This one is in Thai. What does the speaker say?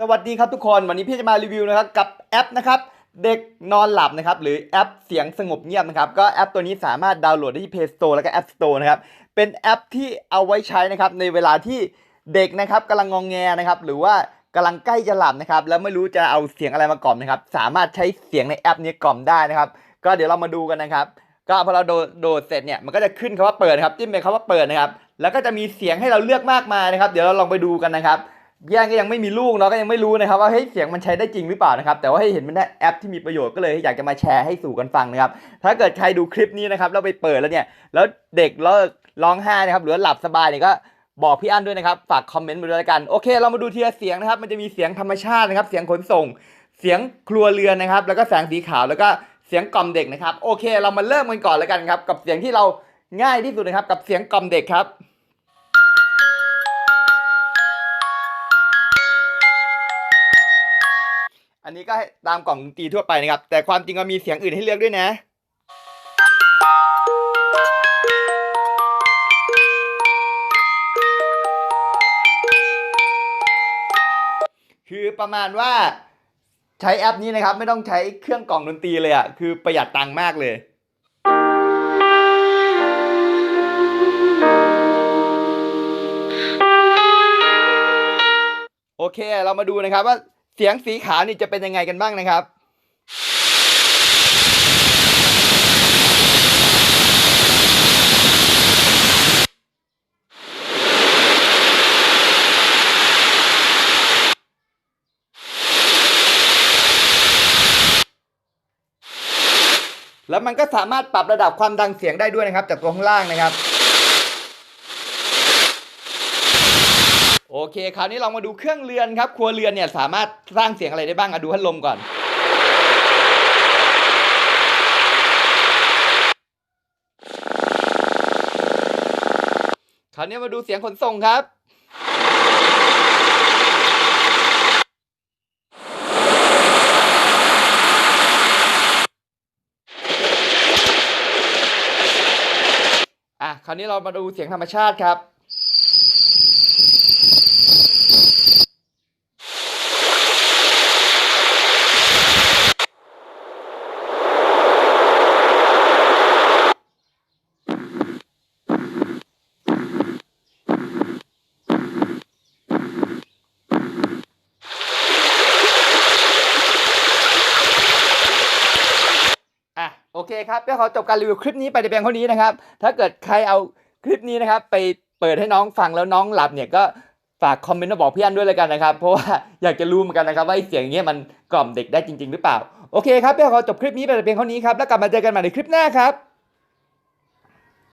สวัสดีครับทุกคนวันนี้พี่จะมารีวิวนะครับกับแอปนะครับเด็กนอนหลับนะครับหรือแอปเสียงสงบเงียบนะครับก็แอปตัวนี้สามารถดาวน์โหลดได้ที่ Play Store แล้วก็ App Store นะครับเป็นแอปที่เอาไว้ใช้นะครับในเวลาที่เด็กนะครับกำลังงองแงนะครับหรือว่ากำลังใกล้จะหลับนะครับแล้วไม่รู้จะเอาเสียงอะไรมากล่อมนะครับสามารถใช้เสียงในแอปนี้กล่อมได้นะครับก็เดี๋ยวเรามาดูกันนะครับก็พอเราโดดเสร็จเนี่ยมันก็จะขึ้นคำว่าเปิดครับจิ้มไปคำว่าเปิดนะครับแล้วก็จะมีเสียงให้เราเลือกมากมายนะครับ เดี๋ยวเราลองไปดูกันนะครับ แย่งก็ยังไม่มีลูกเนาะก็ยังไม่รู้นะครับว่าเฮ้ยเสียงมันใช้ได้จริงหรือเปล่านะครับแต่ว่าให้เห็นมันได้แอปที่มีประโยชน์ก็เลยอยากจะมาแชร์ให้สู่กันฟังนะครับถ้าเกิดใครดูคลิปนี้นะครับแล้วไปเปิดแล้วเนี่ยแล้วเด็กเลิกร้องไห้นะครับหรือหลับสบายเนี่ยก็บอกพี่อั้นด้วยนะครับฝากคอมเมนต์มาด้วยกันโอเค เรามาดูทีละเสียงนะครับ มันจะมีเสียงธรรมชาตินะครับ เสียงขนส่ง เสียงครัวเรือนนะครับ แล้วก็แสงสีขาวแล้วก็เสียงกล่อมเด็กนะครับ โอเค เรามาเริ่มกันก่อนแล้วกันครับ กับเสียงที่เราง่ายที่สุดนะครับ กับเสียงกล่อมเด็กครับ อันนี้ก็ตามกล่องดนตรีทั่วไปนะครับ แต่ความจริงมันมีเสียงอื่นให้เลือกด้วยนะคือประมาณว่าใช้แอปนี้นะครับ ไม่ต้องใช้เครื่องกล่องดนตรีเลยอะคือประหยัดตังค์มากเลย โอเคเรามาดูนะครับว่า เสียงสีขาวนี่จะเป็นยังไงกันบ้างนะครับแล้วมันก็สามารถปรับระดับความดังเสียงได้ด้วยนะครับ จากตัวข้างล่างนะครับ โอเค คราวนี้เรามาดูเครื่องเรือนครับ ครัวเรือนเนี่ยสามารถสร้างเสียงอะไรได้บ้างอะดูพัดลมก่อน คราวนี้มาดูเสียงขนส่งครับอะคราวนี้เรามาดูเสียงธรรมชาติครับ โอเคครับเดี๋ยวขอจบการรีวิวคลิปนี้ไปในเพียงเท่านี้นะครับ ถ้าเกิดใครเอาคลิปนี้นะครับ ไป เปิดให้น้องฟังแล้วน้องหลับเนี่ยก็ฝากคอมเมนต์มาบอกพี่อันด้วยเลยกันนะครับ เพราะว่าอยากจะรู้เหมือนกันนะครับว่าเสียงเงี้ยมันกล่อมเด็กได้จริง ๆ หรือเปล่า โอเคครับพี่ขอจบคลิปนี้ไปแต่เพียงเท่านี้ครับแล้วกลับมาเจอกันใหม่ในคลิปหน้าครับ